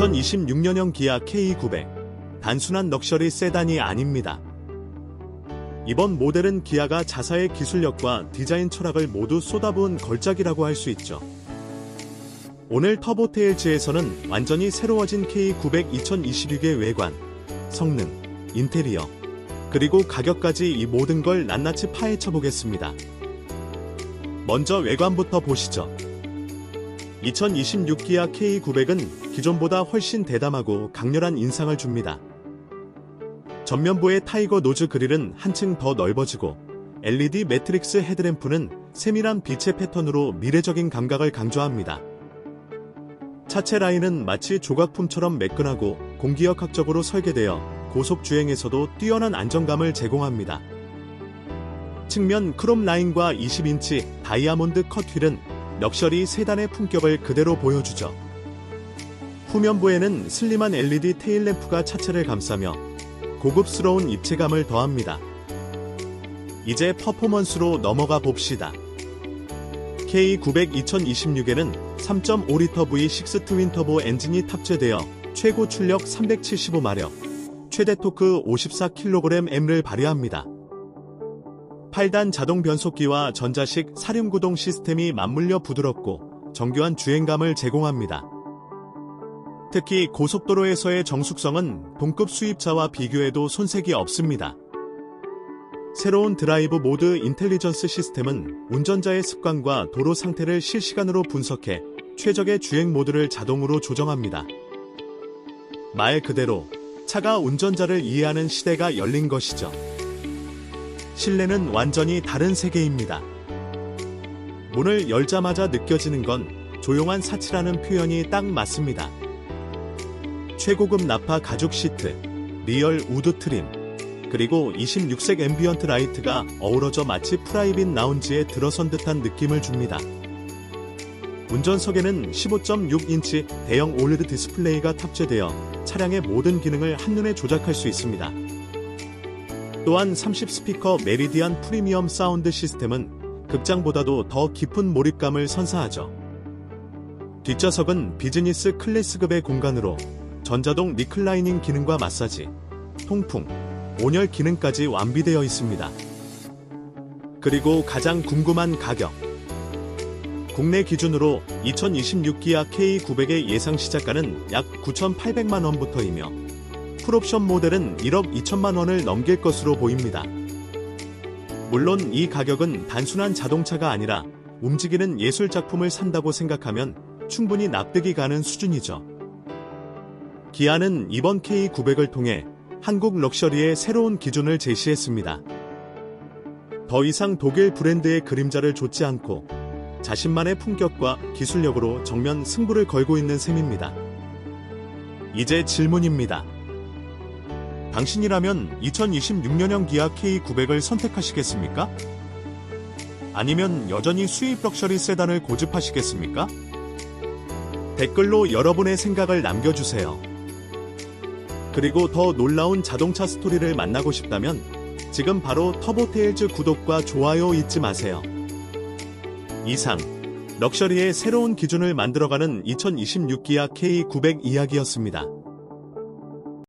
2026년형 기아 K900 단순한 럭셔리 세단이 아닙니다. 이번 모델은 기아가 자사의 기술력과 디자인 철학을 모두 쏟아부은 걸작이라고 할 수 있죠. 오늘 터보테일즈에서는 완전히 새로워진 K900 2026의 외관, 성능, 인테리어, 그리고 가격까지 이 모든 걸 낱낱이 파헤쳐 보겠습니다. 먼저 외관부터 보시죠. 2026 기아 K900은 기존보다 훨씬 대담하고 강렬한 인상을 줍니다. 전면부의 타이거 노즈 그릴은 한층 더 넓어지고 LED 매트릭스 헤드램프는 세밀한 빛의 패턴으로 미래적인 감각을 강조합니다. 차체 라인은 마치 조각품처럼 매끈하고 공기역학적으로 설계되어 고속 주행에서도 뛰어난 안정감을 제공합니다. 측면 크롬 라인과 20인치 다이아몬드 컷 휠은 럭셔리 세단의 품격을 그대로 보여주죠. 후면부에는 슬림한 LED 테일램프가 차체를 감싸며 고급스러운 입체감을 더합니다. 이제 퍼포먼스로 넘어가 봅시다. K900 2026에는 3.5리터 V6 트윈 터보 엔진이 탑재되어 최고 출력 375마력, 최대 토크 54kgm를 발휘합니다. 8단 자동 변속기와 전자식 사륜구동 시스템이 맞물려 부드럽고 정교한 주행감을 제공합니다. 특히 고속도로에서의 정숙성은 동급 수입차와 비교해도 손색이 없습니다. 새로운 드라이브 모드 인텔리전스 시스템은 운전자의 습관과 도로 상태를 실시간으로 분석해 최적의 주행 모드를 자동으로 조정합니다. 말 그대로 차가 운전자를 이해하는 시대가 열린 것이죠. 실내는 완전히 다른 세계입니다. 문을 열자마자 느껴지는 건 조용한 사치라는 표현이 딱 맞습니다. 최고급 나파 가죽 시트, 리얼 우드 트림, 그리고 26색 앰비언트 라이트가 어우러져 마치 프라이빗 라운지에 들어선 듯한 느낌을 줍니다. 운전석에는 15.6인치 대형 올드 디스플레이가 탑재되어 차량의 모든 기능을 한눈에 조작할 수 있습니다. 또한 30스피커 메리디안 프리미엄 사운드 시스템은 극장보다도 더 깊은 몰입감을 선사하죠. 뒷좌석은 비즈니스 클래스급의 공간으로 전자동 리클라이닝 기능과 마사지, 통풍, 온열 기능까지 완비되어 있습니다. 그리고 가장 궁금한 가격. 국내 기준으로 2026 기아 K900의 예상 시작가는 약 9,800만 원부터이며 풀옵션 모델은 1억 2천만 원을 넘길 것으로 보입니다. 물론 이 가격은 단순한 자동차가 아니라 움직이는 예술 작품을 산다고 생각하면 충분히 납득이 가는 수준이죠. 기아는 이번 K900을 통해 한국 럭셔리의 새로운 기준을 제시했습니다. 더 이상 독일 브랜드의 그림자를 좇지 않고 자신만의 품격과 기술력으로 정면 승부를 걸고 있는 셈입니다. 이제 질문입니다. 당신이라면 2026년형 기아 K900을 선택하시겠습니까? 아니면 여전히 수입 럭셔리 세단을 고집하시겠습니까? 댓글로 여러분의 생각을 남겨주세요. 그리고 더 놀라운 자동차 스토리를 만나고 싶다면 지금 바로 터보테일즈 구독과 좋아요 잊지 마세요. 이상 럭셔리의 새로운 기준을 만들어가는 2026 기아 K900 이야기였습니다.